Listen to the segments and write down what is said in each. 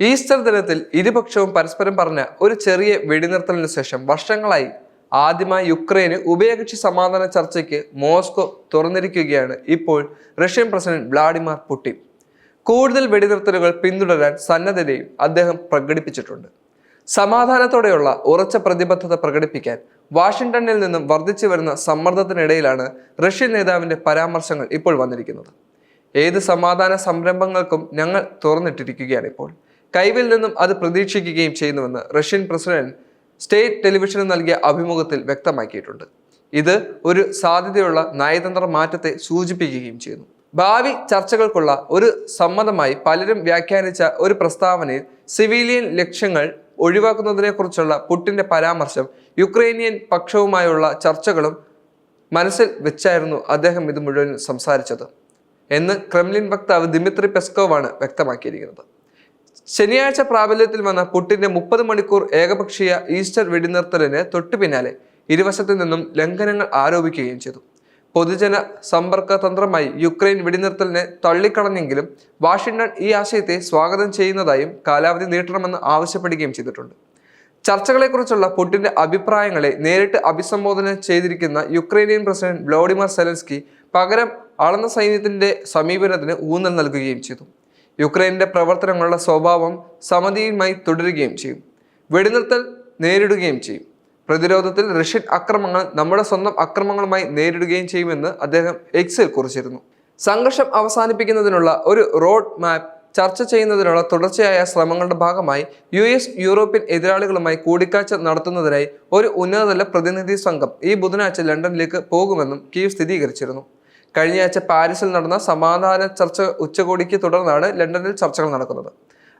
Easter ദിനത്തിൽ ഇരുപക്ഷവും പരസ്പരം പറഞ്ഞ ഒരു ചെറിയ വെടിനിർത്തലിന് ശേഷം വർഷങ്ങളായി ആദ്യമായി യുക്രൈന് ഉഭയകക്ഷി സമാധാന ചർച്ചയ്ക്ക് മോസ്കോ തുറന്നിരിക്കുകയാണ് ഇപ്പോൾ റഷ്യൻ പ്രസിഡന്റ് വ്ളാഡിമിർ പുടിൻ. കൂടുതൽ വെടിനിർത്തലുകൾ പിന്തുടരാൻ സന്നദ്ധതയും അദ്ദേഹം പ്രകടിപ്പിച്ചിട്ടുണ്ട്. സമാധാനത്തോടെയുള്ള ഉറച്ച പ്രതിബദ്ധത പ്രകടിപ്പിക്കാൻ വാഷിംഗ്ടണിൽ നിന്നും വർദ്ധിച്ചു വരുന്ന സമ്മർദ്ദത്തിനിടയിലാണ് റഷ്യൻ നേതാവിന്റെ പരാമർശങ്ങൾ ഇപ്പോൾ വന്നിരിക്കുന്നത്. ഏത് സമാധാന സംരംഭങ്ങൾക്കും ഞങ്ങൾ തുറന്നിട്ടിരിക്കുകയാണ് ഇപ്പോൾ. കൈവിൽ നിന്നും അത് പ്രതീക്ഷിക്കുകയും ചെയ്യുന്നുവെന്ന് റഷ്യൻ പ്രസിഡന്റ് സ്റ്റേറ്റ് ടെലിവിഷന് നൽകിയ അഭിമുഖത്തിൽ വ്യക്തമാക്കിയിട്ടുണ്ട്. ഇത് ഒരു സാധ്യതയുള്ള നയതന്ത്ര മാറ്റത്തെ സൂചിപ്പിക്കുകയും ചെയ്യുന്നു. ഭാവി ചർച്ചകൾക്കുള്ള ഒരു സമ്മതമായി പലരും വ്യാഖ്യാനിച്ച ഒരു പ്രസ്താവനയിൽ സിവിലിയൻ ലക്ഷ്യങ്ങൾ ഒഴിവാക്കുന്നതിനെക്കുറിച്ചുള്ള പുട്ടിന്റെ പരാമർശം യുക്രൈനിയൻ പക്ഷവുമായുള്ള ചർച്ചകളും മനസ്സിൽ വെച്ചായിരുന്നു അദ്ദേഹം ഇത് മുഴുവൻ സംസാരിച്ചത് എന്ന് ക്രെംലിൻ വക്താവ് ദിമിത്രി പെസ്കോവാണ് വ്യക്തമാക്കിയിരിക്കുന്നത്. ശനിയാഴ്ച പ്രാബല്യത്തിൽ വന്ന പുട്ടിന്റെ മുപ്പത് മണിക്കൂർ ഏകപക്ഷീയ ഈസ്റ്റർ വെടിനിർത്തലിന് തൊട്ടു പിന്നാലെ ഇരുവശത്തു നിന്നും ലംഘനങ്ങൾ ആരോപിക്കുകയും ചെയ്തു. പൊതുജന സമ്പർക്ക തന്ത്രമായി യുക്രൈൻ വെടിനിർത്തലിനെ തള്ളിക്കളഞ്ഞെങ്കിലും വാഷിംഗ്ടൺ ഈ ആശയത്തെ സ്വാഗതം ചെയ്യുന്നതായും കാലാവധി നീട്ടണമെന്ന് ആവശ്യപ്പെടുകയും ചെയ്തിട്ടുണ്ട്. ചർച്ചകളെക്കുറിച്ചുള്ള പുട്ടിന്റെ അഭിപ്രായങ്ങളെ നേരിട്ട് അഭിസംബോധന ചെയ്തിരിക്കുന്ന യുക്രൈനിയൻ പ്രസിഡന്റ് വ്ളോഡിമർ സെലൻസ്കി പകരം അളന്ന സൈന്യത്തിന്റെ സമീപനത്തിന് ഊന്നൽ നൽകുകയും ചെയ്തു. യുക്രൈനിന്റെ പ്രവർത്തനങ്ങളുടെ സ്വഭാവം സമതിയുമായി തുടരുകയും ചെയ്യും. വെടിനിർത്തൽ നേരിടുകയും ചെയ്യും. പ്രതിരോധത്തിൽ റഷ്യൻ അക്രമങ്ങൾ നമ്മുടെ സ്വന്തം അക്രമങ്ങളുമായി നേരിടുകയും ചെയ്യുമെന്ന് അദ്ദേഹം എക്സിൽ കുറിച്ചിരുന്നു. സംഘർഷം അവസാനിപ്പിക്കുന്നതിനുള്ള ഒരു റോഡ് മാപ്പ് ചർച്ച ചെയ്യുന്നതിനുള്ള തുടർച്ചയായ ശ്രമങ്ങളുടെ ഭാഗമായി യു എസ് യൂറോപ്യൻ എതിരാളികളുമായി കൂടിക്കാഴ്ച നടത്തുന്നതിനായി ഒരു ഉന്നതതല പ്രതിനിധി സംഘം ഈ ബുധനാഴ്ച ലണ്ടനിലേക്ക് പോകുമെന്നും കീവ് സ്ഥിരീകരിച്ചിരുന്നു. കഴിഞ്ഞയാഴ്ച പാരീസിൽ നടന്ന സമാധാന ചർച്ച ഉച്ചകോടിക്ക് തുടർന്നാണ് ലണ്ടനിൽ ചർച്ചകൾ നടക്കുന്നത്.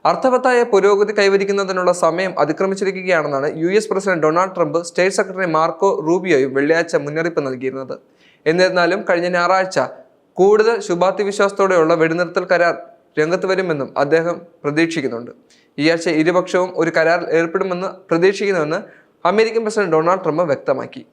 അർത്ഥവത്തായ പുരോഗതി കൈവരിക്കുന്നതിനുള്ള സമയം അതിക്രമിച്ചിരിക്കുകയാണെന്നാണ് U S president Donald Trump state secretary Marco റൂബിയോയും വെള്ളിയാഴ്ച മുന്നറിയിപ്പ് നൽകിയിരുന്നത്. എന്നിരുന്നാലും കഴിഞ്ഞ ഞായറാഴ്ച കൂടുതൽ ശുഭാപ്തി വിശ്വാസത്തോടെയുള്ള വെടിനിർത്തൽ കരാർ രംഗത്ത് വരുമെന്നും അദ്ദേഹം പ്രതീക്ഷിക്കുന്നുണ്ട്. ഈ ആഴ്ച ഇരുപക്ഷവും ഒരു കരാറിൽ ഏർപ്പെടുമെന്ന് പ്രതീക്ഷിക്കുന്നുവെന്ന് അമേരിക്കൻ പ്രസിഡന്റ് ഡൊണാൾഡ് ട്രംപ് വ്യക്തമാക്കി.